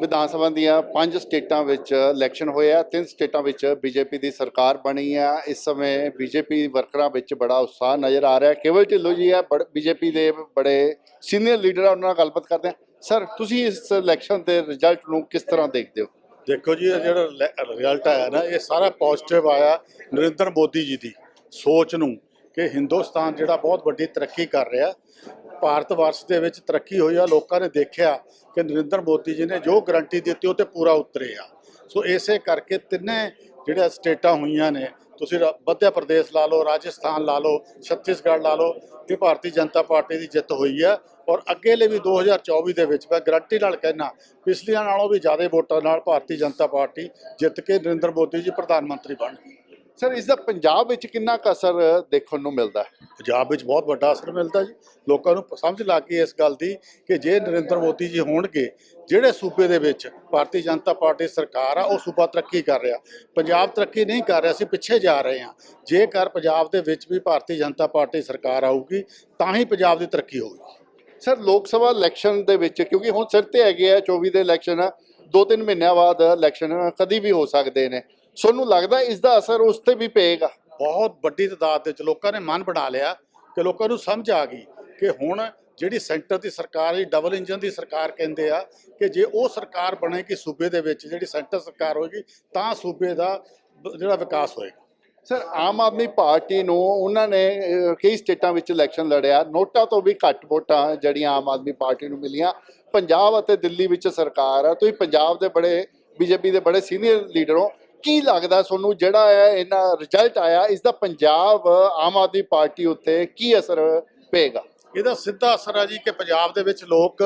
ਵਿਧਾਨ ਸਭਾ ਦੀਆਂ ਪੰਜ ਸਟੇਟਾਂ ਵਿੱਚ ਇਲੈਕਸ਼ਨ ਹੋਏ ਆ, ਤਿੰਨ ਸਟੇਟਾਂ ਵਿੱਚ ਬੀਜੇਪੀ ਦੀ ਸਰਕਾਰ ਬਣੀ ਆ। ਇਸ ਸਮੇਂ ਬੀਜੇਪੀ ਵਰਕਰਾਂ ਵਿੱਚ ਬੜਾ ਉਤਸ਼ਾਹ ਨਜ਼ਰ ਆ ਰਿਹਾ। ਕੇਵਲ ਢਿੱਲੋਂ ਜੀ ਆ ਬੀਜੇਪੀ ਦੇ ਬੜੇ ਸੀਨੀਅਰ ਲੀਡਰ ਆ, ਉਹਨਾਂ ਨਾਲ ਗੱਲਬਾਤ ਕਰਦੇ ਆ। ਸਰ ਤੁਸੀਂ ਇਸ ਇਲੈਕਸ਼ਨ ਦੇ ਰਿਜ਼ਲਟ ਨੂੰ ਕਿਸ ਤਰ੍ਹਾਂ ਦੇਖਦੇ ਹੋ? ਦੇਖੋ ਜੀ, ਇਹ ਜਿਹੜਾ ਰਿਜ਼ਲਟ ਆਇਆ ਨਾ, ਇਹ ਸਾਰਾ ਪੋਜ਼ਿਟਿਵ ਆਇਆ ਨਰਿੰਦਰ ਮੋਦੀ ਜੀ ਦੀ ਸੋਚ ਨੂੰ, ਕਿ ਹਿੰਦੁਸਤਾਨ ਜਿਹੜਾ ਬਹੁਤ ਵੱਡੀ ਤਰੱਕੀ ਕਰ ਰਿਹਾ। ਭਾਰਤ ਵਰਸ਼ ਦੇ ਵਿੱਚ ਤਰੱਕੀ ਹੋਈ ਆ, ਲੋਕਾਂ ਨੇ ਦੇਖਿਆ ਕਿ ਨਰਿੰਦਰ ਮੋਦੀ ਜੀ ਨੇ ਜੋ ਗਰੰਟੀ ਦਿੱਤੀ ਉਹ ਤੇ ਪੂਰਾ ਉਤਰੇ ਆ। ਸੋ ਇਸੇ ਕਰਕੇ ਤਿੰਨੇ ਜਿਹੜੀਆਂ ਸਟੇਟਾਂ ਹੋਈਆਂ ਨੇ, ਤੁਸੀਂ ਰਾ- ਮੱਧ ਪ੍ਰਦੇਸ਼ ਲਾ ਲਓ, ਰਾਜਸਥਾਨ ਲਾ ਲਓ, ਛੱਤੀਸਗੜ੍ਹ ਲਾ ਲਓ ਇਹ ਭਾਰਤੀ ਜਨਤਾ ਪਾਰਟੀ ਦੀ ਜਿੱਤ ਹੋਈ ਹੈ ਔਰ ਅੱਗੇ ਲਈ ਵੀ 2024 ਦੇ ਵਿੱਚ ਮੈਂ ਗਰੰਟੀ ਨਾਲ ਕਹਿਣਾ ਪਿਛਲੀਆਂ ਨਾਲੋਂ ਵੀ ਜ਼ਿਆਦਾ ਵੋਟਾਂ ਨਾਲ ਭਾਰਤੀ ਜਨਤਾ ਪਾਰਟੀ ਜਿੱਤ ਕੇ ਨਰਿੰਦਰ ਮੋਦੀ ਜੀ ਪ੍ਰਧਾਨ ਮੰਤਰੀ ਬਣਨਗੇ ਸਰ ਇਸ ਦਾ ਪੰਜਾਬ ਵਿੱਚ ਕਿੰਨਾ ਕੁ ਅਸਰ ਦੇਖਣ ਨੂੰ ਮਿਲਦਾ ਹੈ? ਪੰਜਾਬ ਵਿੱਚ ਬਹੁਤ ਵੱਡਾ ਅਸਰ ਮਿਲਦਾ ਜੀ। ਲੋਕਾਂ ਨੂੰ ਸਮਝ ਲੱਗ ਗਈ ਇਸ ਗੱਲ ਦੀ ਕਿ ਜੇ ਨਰਿੰਦਰ ਮੋਦੀ ਜੀ ਹੋਣਗੇ ਜਿਹੜੇ ਸੂਬੇ ਦੇ ਵਿੱਚ ਭਾਰਤੀ ਜਨਤਾ ਪਾਰਟੀ ਸਰਕਾਰ ਆ ਉਹ ਸੂਬਾ ਤਰੱਕੀ ਕਰ ਰਿਹਾ। ਪੰਜਾਬ ਤਰੱਕੀ ਨਹੀਂ ਕਰ ਰਿਹਾ ਅਸੀਂ ਪਿੱਛੇ ਜਾ ਰਹੇ ਹਾਂ। ਜੇਕਰ ਪੰਜਾਬ ਦੇ ਵਿੱਚ ਵੀ ਭਾਰਤੀ ਜਨਤਾ ਪਾਰਟੀ ਸਰਕਾਰ ਆਊਗੀ ਤਾਂ ਹੀ ਪੰਜਾਬ ਦੀ ਤਰੱਕੀ ਹੋਊਗੀ। ਸਰ ਲੋਕ ਸਭਾ ਇਲੈਕਸ਼ਨ ਦੇ ਵਿੱਚ ਕਿਉਂਕਿ ਹੁਣ ਸਿਰ ਤੇ ਹੈਗੇ ਆ 24 ਦੇ ਇਲੈਕਸ਼ਨ ਦੋ ਤਿੰਨ ਮਹੀਨਿਆਂ ਬਾਅਦ ਇਲੈਕਸ਼ਨ ਕਦੀ ਵੀ ਹੋ ਸਕਦੇ ਨੇ। ਤੁਹਾਨੂੰ ਲੱਗਦਾ ਇਸ ਦਾ ਅਸਰ ਉਸ ਤੇ ਵੀ ਪਏਗਾ। ਬਹੁਤ ਵੱਡੀ ਤਾਦਾਦ ਦੇ ਵਿੱਚ ਲੋਕਾਂ ਨੇ ਮਨ ਬਣਾ ਲਿਆ ਕਿ ਲੋਕਾਂ ਨੂੰ ਸਮਝ ਆ ਗਈ ਕਿ ਹੁਣ ਜਿਹੜੀ ਸੈਂਟਰ ਦੀ ਸਰਕਾਰ ਹੈ ਡਬਲ ਇੰਜਨ ਦੀ ਸਰਕਾਰ ਕਹਿੰਦੇ ਆ ਕਿ ਜੇ ਉਹ ਸਰਕਾਰ ਬਣੇਗੀ ਸੂਬੇ ਦੇ ਵਿੱਚ ਜਿਹੜੀ ਸੈਂਟਰ ਸਰਕਾਰ ਹੋਏਗੀ ਤਾਂ ਸੂਬੇ ਦਾ ਜਿਹੜਾ ਵਿਕਾਸ ਹੋਏਗਾ। ਸਰ ਆਮ ਆਦਮੀ ਪਾਰਟੀ ਨੂੰ ਉਹਨਾਂ ਨੇ ਕਈ ਸਟੇਟਾਂ ਵਿੱਚ ਇਲੈਕਸ਼ਨ ਲੜਿਆ। ਨੋਟਾ ਤੋਂ ਵੀ ਘੱਟ ਵੋਟਾਂ ਜਿਹੜੀਆਂ ਆਮ ਆਦਮੀ ਪਾਰਟੀ ਨੂੰ ਮਿਲੀਆਂ। ਪੰਜਾਬ ਅਤੇ ਦਿੱਲੀ ਵਿੱਚ ਸਰਕਾਰ ਆ। ਤੁਸੀਂ ਪੰਜਾਬ ਦੇ ਬੜੇ ਬੀਜੇਪੀ ਦੇ ਬੜੇ ਸੀਨੀਅਰ ਲੀਡਰ ਹੋ। ਕੀ ਲੱਗਦਾ ਤੁਹਾਨੂੰ ਜਿਹੜਾ ਹੈ ਇਹਨਾਂ ਰਿਜ਼ਲਟ ਆਇਆ, ਇਸ ਦਾ ਪੰਜਾਬ, ਆਮ ਆਦਮੀ ਪਾਰਟੀ ਉੱਤੇ ਕੀ ਅਸਰ ਪਏਗਾ? ਇਹਦਾ ਸਿੱਧਾ ਅਸਰ ਆ ਜੀ ਕਿ ਪੰਜਾਬ ਦੇ ਵਿੱਚ ਲੋਕ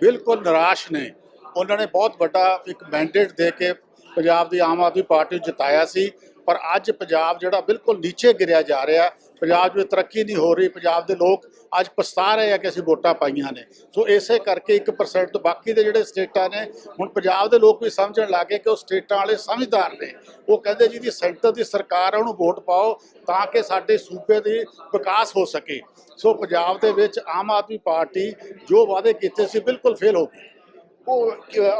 ਬਿਲਕੁਲ ਨਿਰਾਸ਼ ਨੇ। ਉਹਨਾਂ ਨੇ ਬਹੁਤ ਵੱਡਾ ਇੱਕ ਮੈਂਡੇਟ ਦੇ ਕੇ ਪੰਜਾਬ ਦੀ ਆਮ ਆਦਮੀ ਪਾਰਟੀ ਨੂੰ ਜਿਤਾਇਆ ਸੀ। ਪਰ ਅੱਜ ਪੰਜਾਬ ਜਿਹੜਾ ਬਿਲਕੁਲ ਨੀਚੇ ਗਿਰਿਆ ਜਾ ਰਿਹਾ, ਪੰਜਾਬ ਵਿੱਚ ਤਰੱਕੀ ਨਹੀਂ ਹੋ ਰਹੀ, ਪੰਜਾਬ ਦੇ ਲੋਕ ਅੱਜ ਪਛਤਾ ਰਹੇ ਆ ਕਿ ਅਸੀਂ ਵੋਟਾਂ ਪਾਈਆਂ ਨੇ। ਸੋ ਇਸੇ ਕਰਕੇ 1% ਤੋਂ ਬਾਕੀ ਦੇ ਜਿਹੜੇ ਸਟੇਟਾਂ ਨੇ, ਹੁਣ ਪੰਜਾਬ ਦੇ ਲੋਕ ਵੀ ਸਮਝਣ ਲੱਗੇ ਕਿ ਉਹ ਸਟੇਟਾਂ ਵਾਲੇ ਸਮਝਦਾਰ ਨੇ। ਉਹ ਕਹਿੰਦੇ ਜੀ ਦੀ ਸੈਂਟਰ ਦੀ ਸਰਕਾਰ ਆ, ਉਹਨੂੰ ਵੋਟ ਪਾਓ ਤਾਂ ਕਿ ਸਾਡੇ ਸੂਬੇ ਦੀ ਵਿਕਾਸ ਹੋ ਸਕੇ। ਸੋ ਪੰਜਾਬ ਦੇ ਵਿੱਚ ਆਮ ਆਦਮੀ ਪਾਰਟੀ ਜੋ ਵਾਅਦੇ ਕੀਤੇ ਸੀ ਬਿਲਕੁਲ ਫੇਲ ਹੋ ਗਈ। ਉਹ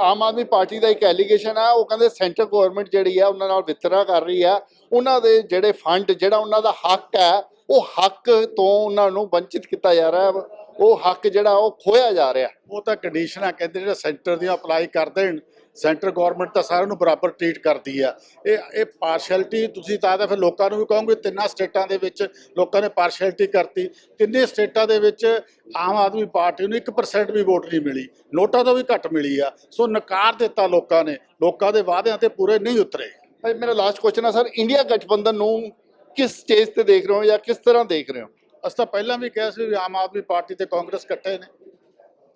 ਆਮ ਆਦਮੀ ਪਾਰਟੀ ਦਾ ਇੱਕ ਐਲੀਗੇਸ਼ਨ ਆ, ਉਹ ਕਹਿੰਦੇ ਸੈਂਟਰ ਗਵਰਨਮੈਂਟ ਜਿਹੜੀ ਆ, ਉਹਨਾਂ ਨਾਲ ਵਿਤਕਰਾ ਕਰ ਰਹੀ ਆ। ਉਹਨਾਂ ਦੇ ਜਿਹੜੇ ਫੰਡ ਜਿਹੜਾ ਉਹਨਾਂ ਦਾ ਹੱਕ ਹੈ ਉਹ ਹੱਕ ਤੋਂ ਉਹਨਾਂ ਨੂੰ ਵੰਚਿਤ ਕੀਤਾ ਜਾ ਰਿਹਾ ਉਹ ਹੱਕ ਜਿਹੜਾ, ਉਹ ਖੋਇਆ ਜਾ ਰਿਹਾ। ਉਹ ਤਾਂ ਕੰਡੀਸ਼ਨ ਆ, ਕਹਿੰਦੇ ਜਿਹੜਾ ਸੈਂਟਰ ਦੀਆਂ ਅਪਲਾਈ ਕਰ ਦੇਣ ਸੈਂਟਰ ਗਵਰਨਮੈਂਟ ਤਾਂ ਸਾਰਿਆਂ ਨੂੰ ਬਰਾਬਰ ਟ੍ਰੀਟ ਕਰਦੀ ਆ। ਇਹ ਇਹ ਪਾਰਸ਼ੈਲਿਟੀ ਤੁਸੀਂ ਤਾਂ ਤਾਂ ਫਿਰ ਲੋਕਾਂ ਨੂੰ ਵੀ ਕਹੋਗੇ ਤਿੰਨਾਂ ਸਟੇਟਾਂ ਦੇ ਵਿੱਚ ਲੋਕਾਂ ਨੇ ਪਾਰਸ਼ੈਲਿਟੀ ਕਰਤੀ। ਤਿੰਨੇ ਸਟੇਟਾਂ ਦੇ ਵਿੱਚ ਆਮ ਆਦਮੀ ਪਾਰਟੀ ਨੂੰ 1% ਵੀ ਵੋਟ ਨਹੀਂ ਮਿਲੀ। ਨੋਟਾਂ ਤੋਂ ਵੀ ਘੱਟ ਮਿਲੀ ਆ। ਸੋ ਨਕਾਰ ਦਿੱਤਾ ਲੋਕਾਂ ਨੇ। ਲੋਕਾਂ ਦੇ ਵਾਅਦਿਆਂ ਤੇ ਪੂਰੇ ਨਹੀਂ ਉਤਰੇ। ਭਾਈ ਮੇਰਾ ਲਾਸਟ ਕੁਐਸਚਨ ਆ ਸਰ ਇੰਡੀਆ ਗਠਬੰਧਨ ਨੂੰ ਕਿਸ ਸਟੇਜ ਤੇ ਦੇਖ ਰਹੇ ਹੋ ਜਾਂ ਕਿਸ ਤਰ੍ਹਾਂ ਦੇਖ ਰਹੇ ਹੋ? ਅਸੀਂ ਤਾਂ ਪਹਿਲਾਂ ਵੀ ਕਿਹਾ ਸੀ ਆਮ ਆਦਮੀ ਪਾਰਟੀ ਤੇ ਕਾਂਗਰਸ ਇਕੱਠੇ ਨੇ।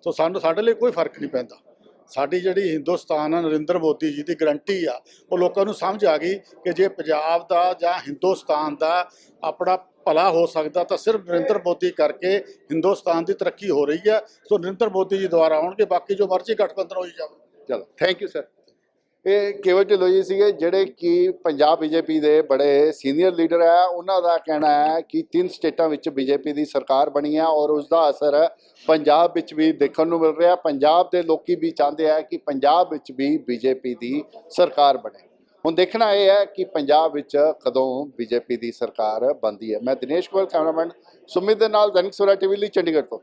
ਸੋ ਸਾਨੂੰ ਸਾਡੇ ਲਈ ਕੋਈ ਫ਼ਰਕ ਨਹੀਂ ਪੈਂਦਾ। ਸਾਡੀ ਜਿਹੜੀ ਹਿੰਦੁਸਤਾਨ ਆ, ਨਰਿੰਦਰ ਮੋਦੀ ਜੀ ਦੀ ਗਰੰਟੀ ਆ, ਉਹ ਲੋਕਾਂ ਨੂੰ ਸਮਝ ਆ ਗਈ ਕਿ ਜੇ ਪੰਜਾਬ ਦਾ ਜਾਂ ਹਿੰਦੁਸਤਾਨ ਦਾ ਆਪਣਾ ਭਲਾ ਹੋ ਸਕਦਾ, ਤਾਂ ਸਿਰਫ ਨਰਿੰਦਰ ਮੋਦੀ ਕਰਕੇ ਹਿੰਦੁਸਤਾਨ ਦੀ ਤਰੱਕੀ ਹੋ ਰਹੀ ਹੈ ਸੋ ਨਰਿੰਦਰ ਮੋਦੀ ਜੀ ਦੁਆਰਾ ਆਉਣਗੇ, ਬਾਕੀ ਜੋ ਮਰਜ਼ੀ ਗਠਬੰਧਨ ਹੋਈ ਜਾਵੇ। ਚਲੋ ਥੈਂਕ ਯੂ ਸਰ ਇਹ ਕੇਵਲ ਢਿੱਲੋਂ ਜੀ ਸੀਗੇ ਜਿਹੜੇ ਕਿ ਪੰਜਾਬ ਬੀਜੇਪੀ ਦੇ ਬੜੇ ਸੀਨੀਅਰ ਲੀਡਰ ਹੈ ਉਹਨਾਂ ਦਾ ਕਹਿਣਾ ਹੈ ਕਿ ਤਿੰਨ ਸਟੇਟਾਂ ਵਿੱਚ ਬੀਜੇਪੀ ਦੀ ਸਰਕਾਰ ਬਣੀ ਹੈ ਔਰ ਉਸ ਦਾ ਅਸਰ ਪੰਜਾਬ ਵਿੱਚ ਵੀ ਦੇਖਣ ਨੂੰ ਮਿਲ ਰਿਹਾ। ਪੰਜਾਬ ਦੇ ਲੋਕੀ ਵੀ ਚਾਹੁੰਦੇ ਆ ਕਿ ਪੰਜਾਬ ਵਿੱਚ ਵੀ ਬੀਜੇਪੀ ਦੀ ਸਰਕਾਰ ਬਣੇ। ਹੁਣ ਦੇਖਣਾ ਇਹ ਹੈ ਕਿ ਪੰਜਾਬ ਵਿੱਚ ਕਦੋਂ ਬੀਜੇਪੀ ਦੀ ਸਰਕਾਰ ਬਣਦੀ ਹੈ। ਮੈਂ ਦਿਨੇਸ਼ ਗੋਇਲ, ਕੈਮਰਾਮੈਨ ਸੁਮਿਤ ਦੇ ਨਾਲ ਦੈਨਿਕ ਸਵੇਰਾ ਟੀਵੀ ਲਈ ਚੰਡੀਗੜ੍ਹ ਤੋਂ।